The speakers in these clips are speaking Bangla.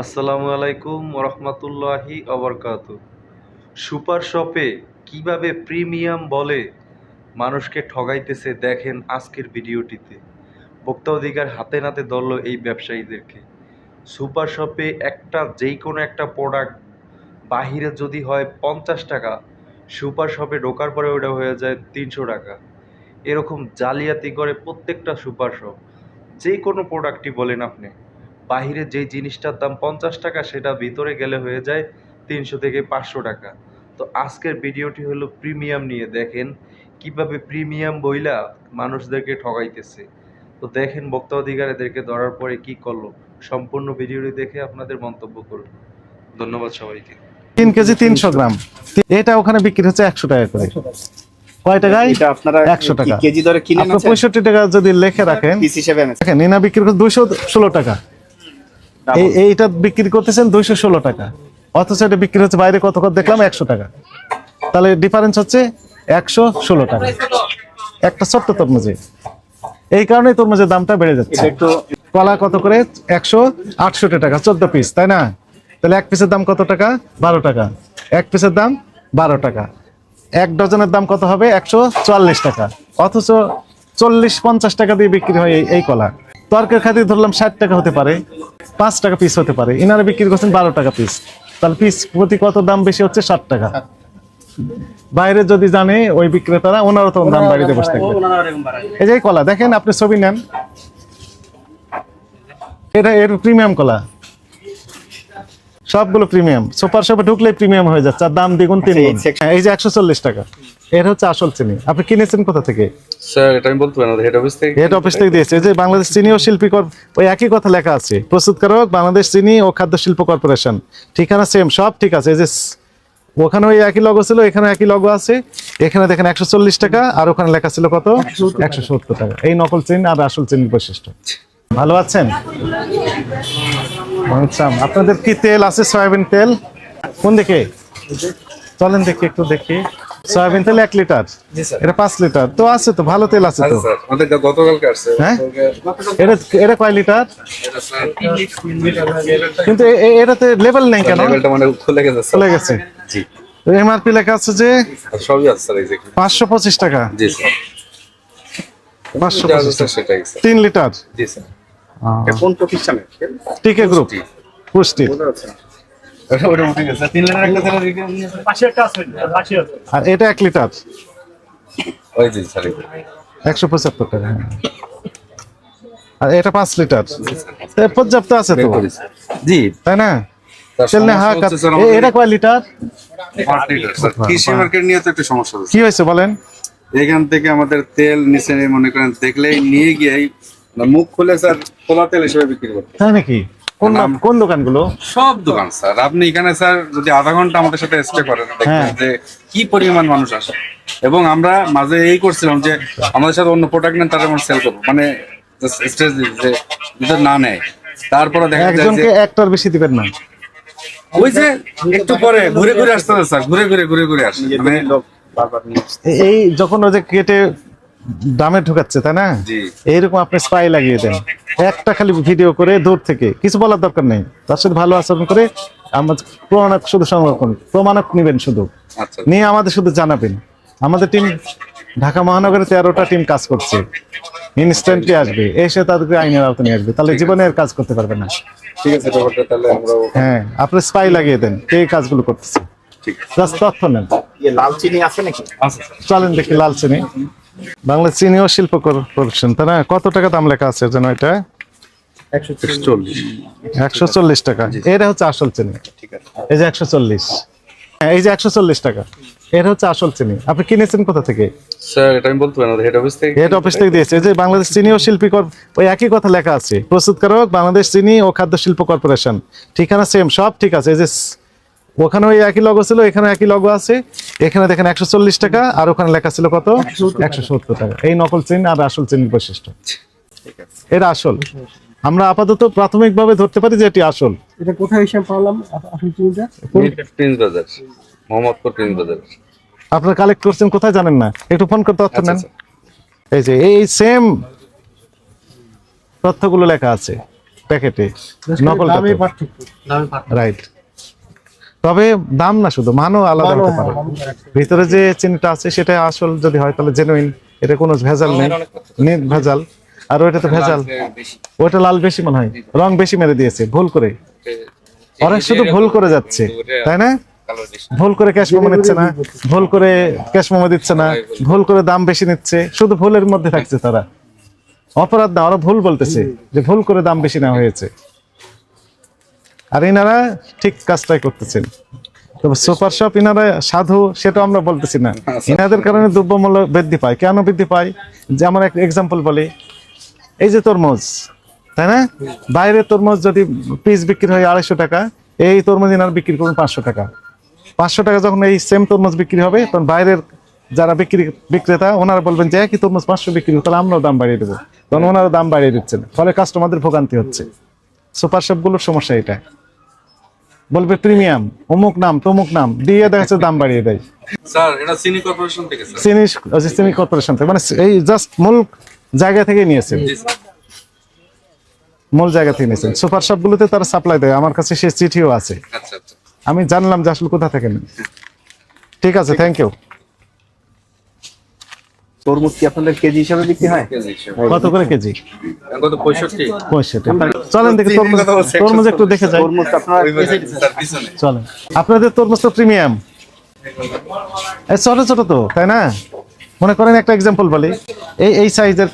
আসসালামু আলাইকুম রহমতুল্লাহি অবরকাত সুপার শপে কীভাবে প্রিমিয়াম বলে মানুষকে ঠগাইতেছে দেখেন আজকের ভিডিওটিতে। ভোক্তা অধিকার হাতে নাতে ধরলো এই ব্যবসায়ীদেরকে। সুপার শপে একটা যেই কোনো একটা প্রোডাক্ট বাহিরে যদি হয় পঞ্চাশ টাকা, সুপার শপে ঢোকার পরে ওটা হয়ে যায় তিনশো টাকা। এরকম জালিয়াতি করে প্রত্যেকটা সুপার শপ। যে কোনো প্রোডাক্টই বলেন আপনি। বাহিরে যেই জিনিসটার দাম পঞ্চাশ টাকা সেটা ভিতরে গেলে হয়ে যায় তিনশো থেকে পাঁচশো টাকা। তো আজকের ভিডিওটি হলো প্রিমিয়াম নিয়ে। দেখেন কীভাবে প্রিমিয়াম বইলা মানুষদেরকে ঠগাইতেছে। তো দেখেন বক্তা অধিকার এদেরকে ধরার পরে কি করল। সম্পূর্ণ ভিডিওটি দেখে আপনাদের মন্তব্য করুন। ধন্যবাদ সবাইকে। তিন কেজি তিনশো গ্রাম। এটা ওখানে বিক্রি হচ্ছে একশো টাকা করে। কয় টাকায় এটা আপনারা 100 টাকা। কেজি দরে কিনেন আপনার পঁয়ষট্টি টাকা যদি লেখে রাখেন হিসেবে দেখেন এনা বিক্রি করছে দুইশো ষোলো টাকা। এইটা বিক্রি করতেছেন দুইশো ষোলো টাকা। অথচ এটা বিক্রি হচ্ছে বাইরে কত কত দেখলাম একশো টাকা। তাহলে ডিফারেন্স হচ্ছে একশো ষোলো টাকা। একটা ছোট্ট তরমুজে। এই কারণেই তরমুজের দামটা বেড়ে যাচ্ছে। কলা কত করে? একশো আটষট্টি টাকা। চোদ্দ পিস তাই না? তাহলে এক পিসের দাম কত টাকা? বারো টাকা। এক পিসের দাম বারো টাকা। এক ডজনের দাম কত হবে? একশো চুয়াল্লিশ টাকা। অথচ চল্লিশ পঞ্চাশ টাকা দিয়ে বিক্রি হয় এই- এই কলা। তর্কের খাতির ধরলাম ষাট টাকা হতে পারে পাঁচ টাকা পিস হতে পারে। ইনারা বিক্রি করছেন বারো টাকা পিস তাহলে পিস প্রতি কত দাম বেশি হচ্ছে ষাট টাকা। বাইরে যদি জানে ওই বিক্রেতারা ওনারও তখন দাম বাড়িতে বসে থাকবে। এই যে কলা দেখেন আপনি ছবি নেন। এটা এর প্রিমিয়াম কলা। সবগুলো প্রিমিয়াম সুপার শপে ঢুকলেই প্রিমিয়াম হয়ে যাচ্ছে আর দাম দ্বিগুণ তিন আচ্ছা, এই হ্যাঁ, এই যে একশো চল্লিশ টাকা। এর হচ্ছে আসল চিনি। আপনি কিনেছেন কোথা থেকে? স্যার এটা আমি বলতে পারি হেড অফিস থেকে হেড অফিস থেকে দিয়েছে। যে বাংলাদেশ চিনি ও শিল্পী কর ওই একই কথা লেখা আছে। প্রস্তুতকারক বাংলাদেশ চিনি ও খাদ্য শিল্প কর্পোরেশন। ঠিকানা সেম সব ঠিক আছে। এই যে ওখানে ওই একই লগো ছিল এখানে একই লগো আছে। এখানে দেখেন একশো চল্লিশ টাকা আর ওখানে লেখা ছিল কত? একশো সত্তর টাকা। এই নকল চিনি আর আসল চিনির বৈশিষ্ট্য। ভালো আছেন? আচ্ছা আপনাদের কি তেল আছে? সয়াবিন তেল? কোন দিকে? চলেন দেখি একটু দেখি। সয়াবিন তেল এক লিটার? এটা পাঁচ লিটার। তো আছে তো ভালো তেল আছে তো। হ্যাঁ? এটা এটা কয় লিটার? কিন্তু এটাতে লেভেল নেই কেন? মানে খুলে গেছে স্যার। চলে গেছে। জি। এমআরপি লেখা আছে যে আর সবই আছে স্যার এক্স্যাক্টলি পাঁচশো পঁচিশ টাকা। পাঁচশো পঁচিশ টাকা তিন লিটার। জি স্যার। কোন প্রতিষ্ঠানের? টিকে গ্রুপ পুষ্টি। ওটা উঠে গেছে। তিন লিটার একটা আর এটা ওই টাকা হ্যাঁ। আর এটা পাঁচ লিটার পর্যাপ্ত আছে তো? জি তাই না? তার তেল নে সমস্যা হা হচ্ছে স্যার এ- আমাদের এটা কয় লিটার পাঁচ লিটার কৃষি মার্কেট নিয়ে তো একটু সমস্যা হচ্ছে। কি হয়েছে বলেন? এখান থেকে আমাদের তেল নিচে মনে করেন দেখলেই নিয়ে গিয়ে মুখ খুলে স্যার খোলা তেল হিসেবে বিক্রি করতে তাই নাকি? কোন নাম- কোন দোকানগুলো? সব দোকান স্যার। আপনি এখানে স্যার যদি আধা ঘণ্টা আমাদের সাথে স্টে করেন দেখবেন হ্যাঁ। যে কি পরিমাণ মানুষ আসে। এবং আমরা মাঝে এই করছিলাম যে আমাদের সাথে অন্য প্রোডাক্ট নেন তারা আমরা সেল করব। মানে স্টেজ যে যদি না নেয়। তারপরে দেখা যায় একজনকে একটার বেশি দিবেন না। ওই যে একটু পরে ঘুরে ঘুরে আসতে স্যার। ঘুরে ঘুরে ঘুরে ঘুরে আসে। মানে লোক বারবার নিয়ে আসছে। এই যখন ওই যে কেটে দামে ঢুকাচ্ছে তাই না? এইরকম আপনি স্পাই লাগিয়ে দেন। একটা খালি ভিডিও করে দূর থেকে কিছু বলার দরকার নেই। তার সাথে ভালো আচরণ করে আমার প্রমাণক শুধু সংরক্ষণ প্রমাণক নেবেন শুধু। আচ্ছা। নিয়ে আমাদের শুধু জানাবেন। আমাদের টিম ঢাকা মহানগরে তেরোটা টিম কাজ করছে। ইনস্ট্যান্টলি আসবে। এসে তাদেরকে আইনের আওতা নিয়ে আসবে। তাহলে জীবনে আর কাজ করতে পারবে না। ঠিক আছে তাহলে হ্যাঁ আপনি স্পাই লাগিয়ে দেন। কে এই কাজগুলো করতেছে? ঠিক জাস্ট তথ্য নেন। লাল চিনি আছে নাকি? চলেন দেখি লাল চিনি। বাংলা চিনি ও শিল্প কর্পোরেশন তাই না? কত টাকা দাম লেখা আছে যেন এটা? একশো চল্লিশ। টাকা। এটা হচ্ছে আসল চিনি। এই যে একশো চল্লিশ। এই যে একশো চল্লিশ টাকা। এটা হচ্ছে আসল চিনি। আপনি কিনেছেন কোথা থেকে? স্যার এটা আমি বলতে পারি হেড অফিস থেকে হেড অফিস থেকে দিয়েছে। এই যে বাংলাদেশ চিনি ও শিল্পী কর- ওই একই কথা লেখা আছে। প্রস্তুতকারক বাংলাদেশ চিনি ও খাদ্য শিল্প কর্পোরেশন। ঠিকানা সেম সব ঠিক আছে। এই যে ওখানে ওই একই লগো ছিল এখানে একই লগো আছে। এখানে দেখেন একশো চল্লিশ টাকা আর ওখানে লেখা ছিল কত? একশো সত্তর টাকা। এই নকল চিনি আর আসল চিনির বৈশিষ্ট্য। এটা আসল। আমরা আপাতত প্রাথমিকভাবে ধরতে পারি যে এটি আসল। এটা কোথায় এসে পারলাম? আসল চিনিটা প্রিন্স বাজার মোহাম্মদপুর প্রিন্স বাজার আপনারা কালেক্ট করছেন কোথায় জানেন না? একটু ফোন করে তথ্য আচ্ছা, নেন। আচ্ছা। এই যে এই সেম তথ্যগুলো লেখা আছে প্যাকেটে পার্থক্য। রাইট তবে দাম না শুধু মানও আলাদা হতে পারে। ভিতরে যে চিনিটা আছে সেটা আসল যদি হয় তাহলে জেনুইন এটা কোনো ভেজাল নেই। নেট ভেজাল। আর ওইটা তো ভেজাল। ওইটা লাল বেশি মনে হয়। রং বেশি মেরে দিয়েছে ভুল করে। অনেক শুধু ভুল করে যাচ্ছে তাই না? ভুল করে ক্যাশ মোমো নিচ্ছে না ভুল করে ক্যাশ মোমো দিচ্ছে না ভুল করে দাম বেশি নিচ্ছে শুধু ভুলের মধ্যে থাকছে তারা। অপরাধ না ওরা ভুল বলতেছে যে ভুল করে দাম বেশি নেওয়া হয়েছে। আর ইনারা ঠিক কাজটাই করতেছেন। তবে সুপার শপ ইনারা সাধু সেটা আমরা বলতেছি না। ইনাদের কারণে দ্রব্যমূল্য বৃদ্ধি পায়। কেন বৃদ্ধি পায়? যে আমার একটা এক্সাম্পল বলি। এই যে তরমুজ তাই না? বাইরের তরমুজ যদি পিস বিক্রি হয় আড়াইশো টাকা এই তরমুজ ইনার বিক্রি করুন পাঁচশো টাকা। পাঁচশো টাকা যখন এই সেম তরমুজ বিক্রি হবে তখন বাইরের যারা বিক্রি বিক্রেতা ওনারা বলবেন যে একই তরমুজ পাঁচশো বিক্রি তাহলে আমরাও দাম বাড়িয়ে দেবো। তখন ওনারা দাম বাড়িয়ে দিচ্ছেন। ফলে কাস্টমারদের ভোগান্তি হচ্ছে। সুপার শপগুলোর সমস্যা এটা। বলবে প্রিমিয়াম অমুক নাম তমুক নাম দিয়ে দেখা দাম বাড়িয়ে দেয়। স্যার এটা সিনি কর্পোরেশন থেকে থেকে মানে এই জাস্ট মূল জায়গা থেকে নিয়েছেন। মূল জায়গা থেকে নিয়েছেন। সুপার শপগুলোতে তারা সাপ্লাই দেয় আমার কাছে সে চিঠিও আছে। আচ্ছা আচ্ছা। আমি জানলাম যে আসলে কোথা থেকে ঠিক আছে থ্যাংক ইউ তরমুজ কি আপনাদের কেজি হিসাবে বিক্রি হয়? কত করে কেজি? কত চলেন দেখি তরমুজ তরমুজ একটু দেখে যাই। তরমুজ আপনারা চলেন। আপনাদের তরমুজ তো প্রিমিয়াম। এই ছোট ছোট তো তাই না? মনে করেন একটা এক্সাম্পল বলি। এই এই সাইজের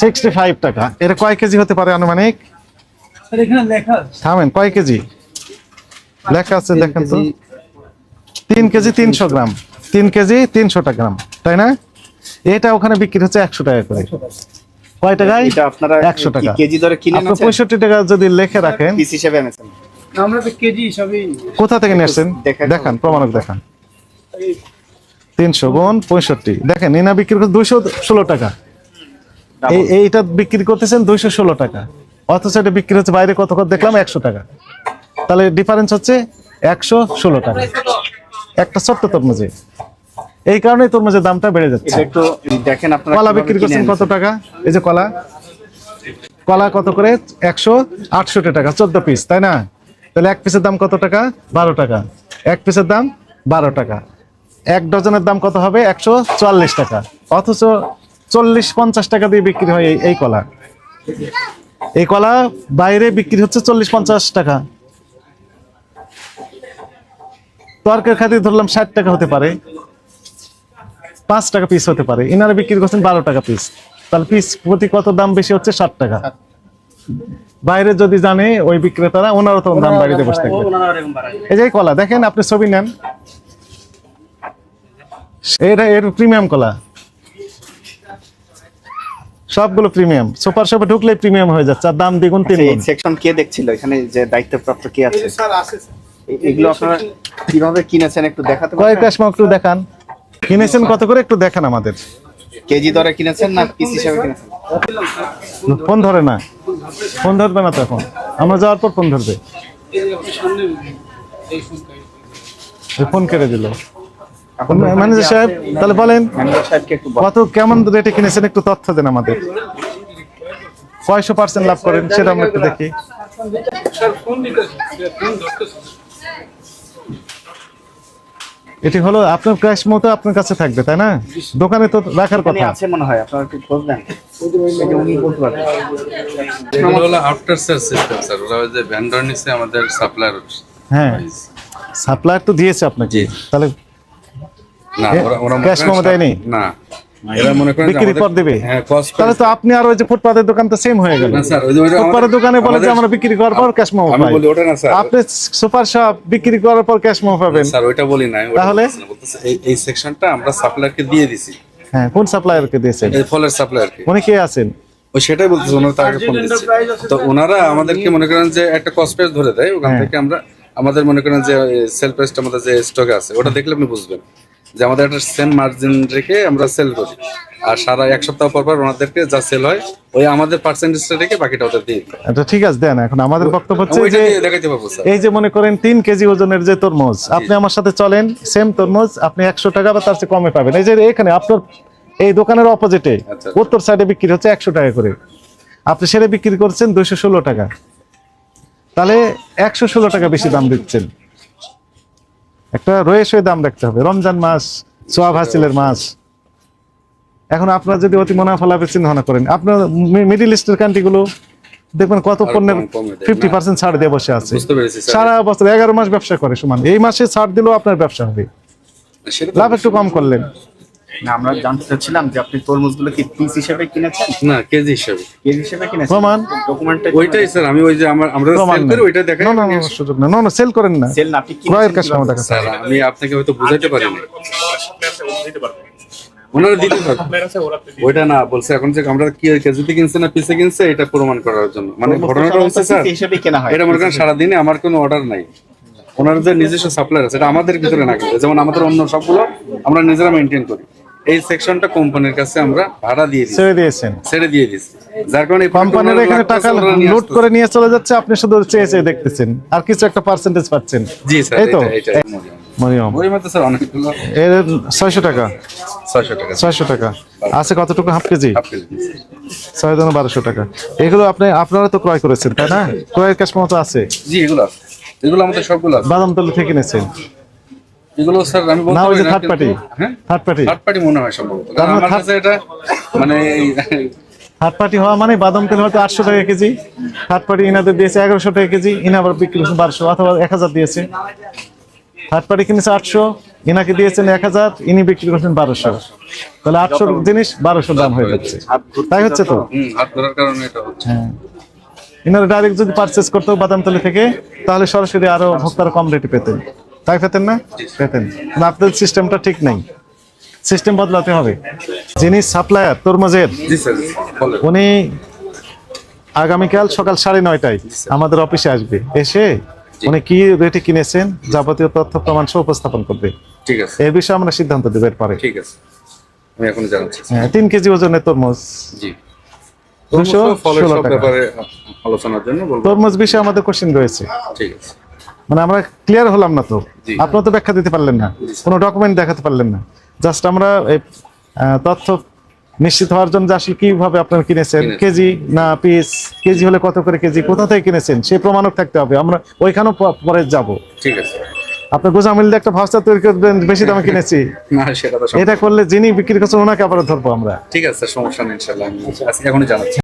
সিক্সটি ফাইভ টাকা। এটা কয় কেজি হতে পারে আনুমানিক? স্যার এখানে লেখা থামেন কয় কেজি? লেখা আছে দেখেন তো। তিন কেজি তিনশো গ্রাম। তিন কেজি তিনশো টাকা গ্রাম তাই না? এটা ওখানে বিক্রি হচ্ছে একশো টাকা করে। কয় টাকায় আপনারা একশো টাকা। কেজি দরে কিনে আপনি পঁয়ষট্টি টাকা যদি লেখে রাখেন। পিস হিসেবে এনেছেন। আমরা তো কেজি হিসাবেই কোথা থেকে নিয়ে আসছেন? দেখান। প্রমাণক দেখান। তিনশো গুণ পঁয়ষট্টি। দেখেন ইনা বিক্রি করছে দুইশো ষোলো টাকা। এই এইটা বিক্রি করতেছেন দুইশো ষোলো টাকা। অথচ এটা বিক্রি হচ্ছে বাইরে কত কত দেখলাম একশো টাকা। তাহলে ডিফারেন্স হচ্ছে একশো ষোলো টাকা। একটা ছোট্ট তরমুজে। এই কারণে তরমুজের দামটা বেড়ে যাচ্ছে। একটু দেখেন আপনারা কলা বিক্রি করছেন কত টাকা? এই যে কলা। কলা কত করে? একশো আটষট্টি টাকা চোদ্দ পিস তাই না? তাহলে এক পিসের দাম কত টাকা? বারো টাকা। এক পিসের দাম বারো টাকা। এক ডজনের দাম কত হবে? একশো চুয়াল্লিশ টাকা। অথচ চল্লিশ পঞ্চাশ টাকা দিয়ে বিক্রি হয় এই- কলা। এই কলা বাইরে বিক্রি হচ্ছে চল্লিশ পঞ্চাশ টাকা। তর্কের খাতির ধরলাম ষাট টাকা হতে পারে। পাঁচ টাকা পিস হতে পারে। ইনারা বিক্রি করছেন বারো টাকা পিস তাহলে পিস প্রতি কত দাম বেশি হচ্ছে? ষাট টাকা। বাইরে যদি জানে ওই বিক্রেতারা ওনারও তো দাম বাড়িয়ে বসে থাকবে। এই যে কলা দেখেন আপনি ছবি নেন। এটা এর প্রিমিয়াম কলা। সবগুলো প্রিমিয়াম সুপার শপে ঢুকলে প্রিমিয়াম হয়ে যাচ্ছে আর দাম দ্বিগুণ তিন এই সেকশন কে দেখছিল? এখানে যে দায়িত্বপ্রাপ্ত কে আছে? এগুলো আপনারা কীভাবে কিনেছেন একটু দেখাতে কয়েক একটু দেখান। কিনেছেন কত করে? একটু দেখান আমাদের। কেজি দরে কিনেছেন না পিস হিসেবে কিনেছেন? ফোন ধরে না। ফোন ধরবে না তো এখন। আমরা যাওয়ার পর ফোন ধরবে। ফোন কেটে দিল। ম্যানেজার সাহেব তাহলে বলেন ম্যানেজার সাহেবকে একটু বলেন। কত কেমন রেটে কিনেছেন? একটু তথ্য দেন আমাদের। কয়শো পার্সেন্ট লাভ করেন সেটা আমরা একটু দেখি। এটি হলো আপনার ক্যাশ মতো আপনার কাছে থাকবে তাই না? দোকানে তো রাখার কথা। আছে মনে হয় আপনারা একটু খোঁজ এগুলো হলো আফটার সেল সিস্টেম স্যার ওরা যে ভেন্ডর নিচে আমাদের সাপ্লায়ার হ্যাঁ। সাপ্লায়ার তো দিয়েছে আপনাকে। তাহলে না ওরা মোমো দেয়নি? না। পর দেবে? হ্যাঁ তাহলে তো আপনি আর ওই যে ফুটপাতের দোকান তো সেম হয়ে গেল। ফুটপাতের বলে যে আমরা বিক্রি করার পর ক্যাশ মোমো পাই। বলি ওটা না স্যার। আপনি সুপার শপ বিক্রি করার পর ক্যাশ মোমো পাবেন। স্যার ওইটা বলি নাই তাহলে? বলতেছি না, বলতেছি এই- এই সেকশনটা আমরা সাপ্লায়ারকে দিয়ে দিছি। হ্যাঁ কোন সাপ্লায়ারকে দিয়েছেন? এই ফলের সাপ্লায়ারকে উনি কে আছেন? ওই সেটাই বলতেছে ওনারা তাকে ফোন দিচ্ছে তো ওনারা আমাদেরকে মনে করেন যে একটা কস্ট প্রাইস ধরে দেয় ওখান হ্যাঁ। থেকে আমরা আমাদের মনে করেন যে সেল প্রাইসটা আমাদের যে স্টকে আছে ওটা দেখলে আপনি বুঝবেন। যে আমাদের একটা সেম মার্জিন রেখে আমরা সেল করি। আর সারা এক সপ্তাহ পর পর ওনাদেরকে যা সেল হয় ওই আমাদের পার্সেন্টেজটা রেখে বাকিটা ওদের দিই। এটা ঠিক আছে দেন এখন আমাদের বক্তব্য হচ্ছে যে দেখাইতে পারব স্যার। এই যে মনে করেন তিন কেজি ওজনের যে তরমুজ আপনি আমার সাথে চলেন সেম তরমুজ আপনি একশো টাকা বা তার চেয়ে কমে পাবেন। এই যে এখানে আপনার এই দোকানের অপোজিটে আচ্ছা। উত্তর সাইডে বিক্রি হচ্ছে একশো টাকা করে। আপনি সেটা বিক্রি করছেন দুইশো ষোলো টাকা। তাহলে একশো ষোলো টাকা বেশি দাম দিচ্ছেন। একটা হয়ে দাম দেখতে হবে। রমজান মাস সোয়াব হাসিলের মাস। এখন আপনার যদি অতি মুনাফা লাভের চিন্তা ভাবনা করেন আপনার মিডিল ইস্টের কান্ট্রিগুলো দেখবেন কত পণ্যের ফিফটি পার্সেন্ট ছাড় দিয়ে বসে আছে। সারা বছর এগারো মাস ব্যবসা করে সমান। এই মাসে ছাড় দিলেও আপনার ব্যবসা হবে। লাভ একটু কম করলেন। না আমরা জানতে চাচ্ছিলাম যে আপনি তরমুজগুলো কি পিস হিসেবে কিনেছেন? না কেজি হিসাবে। কেজি হিসেবে কিনেছেন? প্রমাণ? ডকুমেন্টে ওইটাই স্যার আমি ওই যে আমার আমরা সেল করি ওইটা দেখাই না, না, না, না, সুযোগ না না সেল করেন না। সেল না আপনি ক্রয়ের কিনেছেন কাস্টমার কীভাবে? দেখা স্যার আমি আপনাকে হয়তো বুঝাইতে পারিনি। ওনারা দিতে পারবে। ওইটা না বলছে এখন যে আমরা কি কেজিতে কিনছে না পিসে কিনছে এটা প্রমাণ করার জন্য। মানে ঘটনাটা হচ্ছে স্যার হিসেবে কেনা হয়। এটা মনে করেন সারাদিনে আমার কোনো অর্ডার নাই। ওনার যে নিজস্ব সাপ্লায়ার আছে এটা আমাদের ভিতরে না যেমন আমাদের অন্য সবগুলো আমরা নিজেরা মেনটেন করি। এই সেকশনটা কোম্পানির কাছে আমরা ভাড়া দিয়ে ছেড়ে দিয়েছেন। ছেড়ে দিয়ে দিচ্ছি যার কারণে কোম্পানির এখানে টাকা লুট করে নিয়ে চলে যাচ্ছে আপনি শুধু চেয়ে চেয়ে দেখতেছেন। আর কিছু একটা পার্সেন্টেজ পাচ্ছেন। জি স্যার এই তো? এটা মরিয়ম। তো স্যার অনেকগুলো এর ছয়শো টাকা। ছয়শো টাকা ছয়শো টাকা। আছে কতটুকু? Half KG? হাফ কেজি দিচ্ছি। ছয় জন বারোশো টাকা। এগুলো আপনি আপনারা তো ক্রয় করেছেন তাই না? ক্রয়ের ক্যাশ মতো আছে। জি এগুলো আছে। এগুলো আমাদের সবগুলো আছে। থেকে কিনেছেন এগুলো স্যার আমি বলতে পারি না, থার্ড পার্টি হ্যাঁ? থার্ড পার্টি থার্ড পার্টি মনে হয় সম্ভবত কারণ মানে আমার কাছে এটা মানে থার্ড পার্টি হওয়া মানে বাদাম তেল হয়তো আটশো টাকা কেজি থার্ড পার্টি ইনাদের দিয়েছে এগারোশো টাকা কেজি ইনা আবার বিক্রি করছেন বারোশো অথবা এক হাজার দিয়েছে। থার্ড পার্টি কিনেছে আটশো ইনাকে দিয়েছেন এক হাজার ইনি বিক্রি করছেন বারোশো। তাহলে আটশো জিনিস বারোশো দাম হয়ে যাচ্ছে। তাই হচ্ছে তো? হচ্ছে। হ্যাঁ। ইনারা ডাইরেক্ট যদি পারচেস করতো বাদামতলি থেকে তাহলে সরাসরি আরও ভোক্তারা কম রেটে পেতেন। তাই পেতেন না? পেতেন। আপনাদের সিস্টেমটা ঠিক নেই। সিস্টেম বদলাতে হবে। যিনি সাপ্লায়ার তরমুজের উনি আগামীকাল সকাল সাড়ে নয়টায় আমাদের অফিসে আসবে। এসে উনি কি রেটে কিনেছেন যাবতীয় তথ্য প্রমাণ সহ উপস্থাপন করবে। ঠিক আছে। এর বিষয়ে আমরা সিদ্ধান্ত দেবো এরপরে। ঠিক আছে। আমি এখন জানাচ্ছি। হ্যাঁ, তিন কেজি ওজনের তরমুজ। জি। তরমুজ বিষয়ে আমাদের কোশ্চেন রয়েছে। ঠিক আছে। মানে আমরা ক্লিয়ার হলাম না তো। আপনারা তো ব্যাখ্যা দিতে পারলেন না। কোনো ডকুমেন্ট দেখাতে পারলেন না। জাস্ট আমরা তথ্য নিশ্চিত হওয়ার জন্য আসলে কীভাবে আপনারা কিনেছেন। কেজি না পিস কেজি হলে কত করে কেজি কোথা থেকে কিনেছেন সেই প্রমাণক থাকতে হবে। আমরা ওইখানেও পরে যাব। ঠিক আছে। আপনি গোজামিল দিয়ে একটা ভাষা তৈরি করবেন বেশি দামে কিনেছি। না সেটা তো এটা করলে যিনি বিক্রি করছেন ওনাকে আবার ধরবো আমরা। ঠিক আছে সমস্যা নেই ইনশাল্লাহ আমি আজকে এখনই জানাচ্ছি।